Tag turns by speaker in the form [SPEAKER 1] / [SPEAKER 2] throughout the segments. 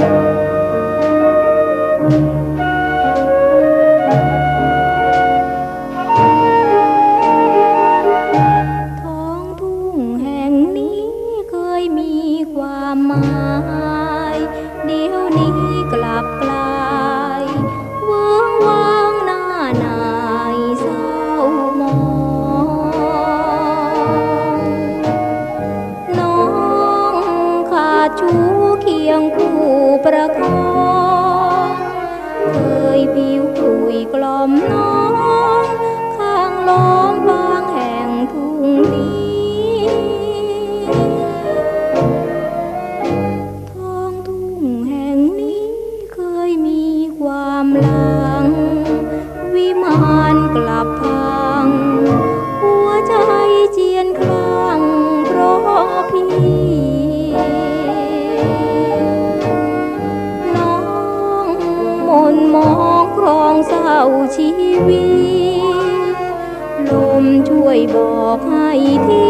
[SPEAKER 1] Thank you. ชูเคียงคู่ประคอง เคยผิวคุยกล่อมน้อง องครองเศร้าชีวิต ลมช่วยบอกให้ที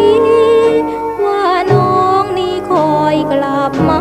[SPEAKER 1] ว่าน้องนี่คอยกลับมา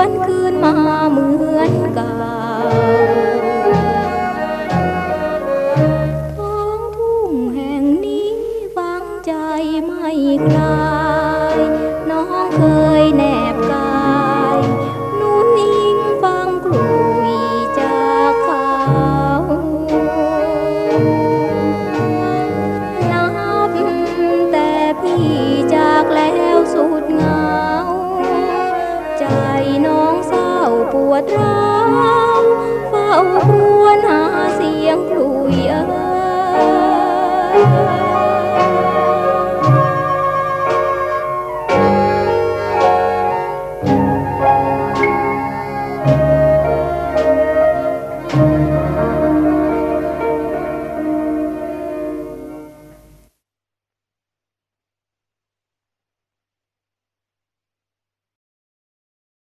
[SPEAKER 1] วนคืนมาเหมือนเก่าท้องทุ่งแห่งนี้ฟังใจไม่คลาย น้องเคยแนบกาย ดร้าวเฝ้าครวญหาเสียงคลุยเอ่ย